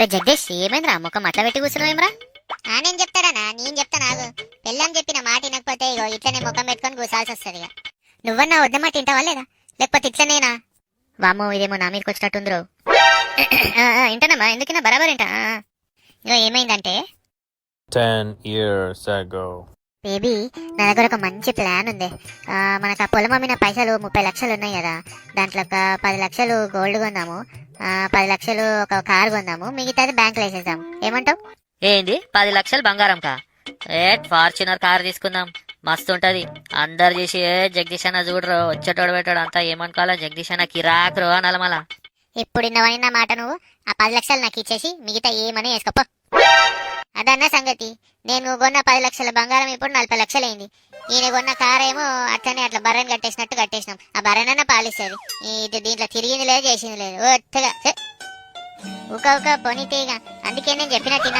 అరే జగదీష్ ఏమైందిరా? ముఖం అట్లా పెట్టి కూర్చున్నావు ఏమరా ఆ నేను చెప్తాడనా? నేను చెప్తా నాకు పెళ్ళని చెప్పిన మాట వినకపోతే ఇగో ఇట్లనే ముఖం పెట్టుకొని కూసాల్సి వస్తుంది ఇక నువ్వన్నా వద్దమాట తింటావా లేదా? లేకపోతే ఇట్లనేనా? వామ్మో ఇదేమో నా మీదకి వచ్చినట్టుందిరో. వింటానమ్మా ఎందుకన్నా బరాబర్ ఆ. ఇగో ఏమైందంటే Ten years ago. బేబీ నా దగ్గర ఒక మంచి ప్లాన్ ఉంది. ఆ, మనకు ఆ పొలం అమ్మిన పైసలు ముప్పై లక్షలు ఉన్నాయి కదా. దాంట్లో ఒక పది లక్షలు గోల్డ్ కొందాము పది లక్షలు ఒక కార్ కొందాము మిగతాది బ్యాంకులో వేసేద్దాము ఏమంటావు? ఏంది? పది లక్షలు బంగారం కా ఏ ఫార్చునర్ కార్ తీసుకుందాం. మస్తు ఉంటది. అందరు చేసి ఏ జగదీష్ అన్న చూడరు వచ్చేటోడు పెట్టాడు అంతా ఏమనుకోవాలా? జగదీష్ అన్న కిరాక్ రో అనాలి మళ్ళా. ఇప్పుడు ఇన్నవని నా మాట నువ్వు? ఆ పది లక్షలు నాకు ఇచ్చేసి మిగతా ఏమని వేసుకోపో అదన్న సంగతి. నేను కొన్న పది లక్షల బంగారం ఇప్పుడు నలభై లక్షలైంది. ఈయన కొన్న కారేమో అట్లనే అట్లా బర్రెని కట్టేసినట్టు కట్టేసినాం. ఆ బర్రెనన్నా పాలిస్తుంది. ఇది దీంట్లో తిరిగింది లేదు చేసింది లేదు. ఒత్తగా. ఉక ఉక ఊక అందుకే నేను చెప్పినట్టు వినాలి.